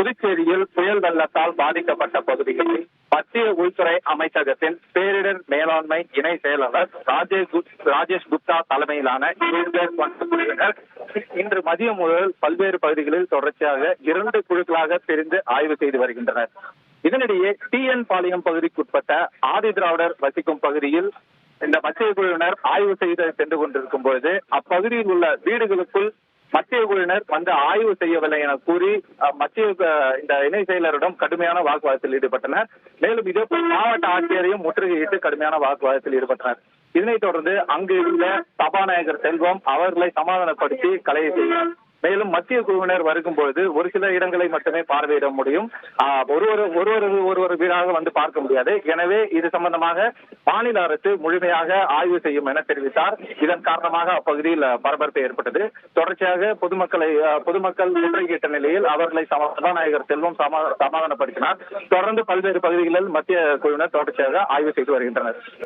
புதுச்சேரியில் புயல் வெள்ளத்தால் பாதிக்கப்பட்ட பகுதிகளில் மத்திய உள்துறை அமைச்சகத்தின் பேரிடர் மேலாண்மை இணை செயலாளர் ராஜேஷ் ராஜேஷ் குப்தா தலைமையிலான ஏழு பேர் கொண்ட குழுவினர் இன்று மதியம் முதல் பல்வேறு பகுதிகளில் தொடர்ச்சியாக இரண்டு குழுக்களாக பிரிந்து ஆய்வு செய்து வருகின்றனர். இதனிடையே டிஎன் பாளையம் பகுதிக்குட்பட்ட ஆதி திராவிடர் வசிக்கும் பகுதியில் இந்த மத்திய குழுவினர் ஆய்வு செய்து சென்று கொண்டிருக்கும் பொழுது அப்பகுதியில் உள்ள வீடுகளுக்குள் மத்திய குழுவினர் வந்து ஆய்வு செய்யவில்லை என கூறி மத்திய இந்த இணை செயலரிடம் கடுமையான வாக்குவாதத்தில் ஈடுபட்டனர். மேலும் இதேபோல் மாவட்ட ஆட்சியரையும் முற்றுகையிட்டு கடுமையான வாக்குவாதத்தில் ஈடுபட்டனர். இதனைத் தொடர்ந்து அங்கு இருந்த சபாநாயகர் செல்வம் அவர்களை சமாதானப்படுத்தி கலையை செய்தார். மேலும் மத்திய குழுவினர் வருகும் ஒரு சில இடங்களை மட்டுமே பார்வையிட முடியும். ஒருவர் ஒரு வீடாக வந்து பார்க்க முடியாது. எனவே இது சம்பந்தமாக மாநில அரசு முழுமையாக ஆய்வு செய்யும் என தெரிவித்தார். இதன் காரணமாக அப்பகுதியில் பரபரப்பு ஏற்பட்டது. தொடர்ச்சியாக பொதுமக்களை பொதுமக்கள் முற்றுகையிட்ட நிலையில் அவர்களை சபாநாயகர் செல்வம் சமா- சமாதானப்படுத்தினார். தொடர்ந்து பல்வேறு பகுதிகளில் மத்திய குழுவினர் தொடர்ச்சியாக ஆய்வு செய்து வருகின்றனர்.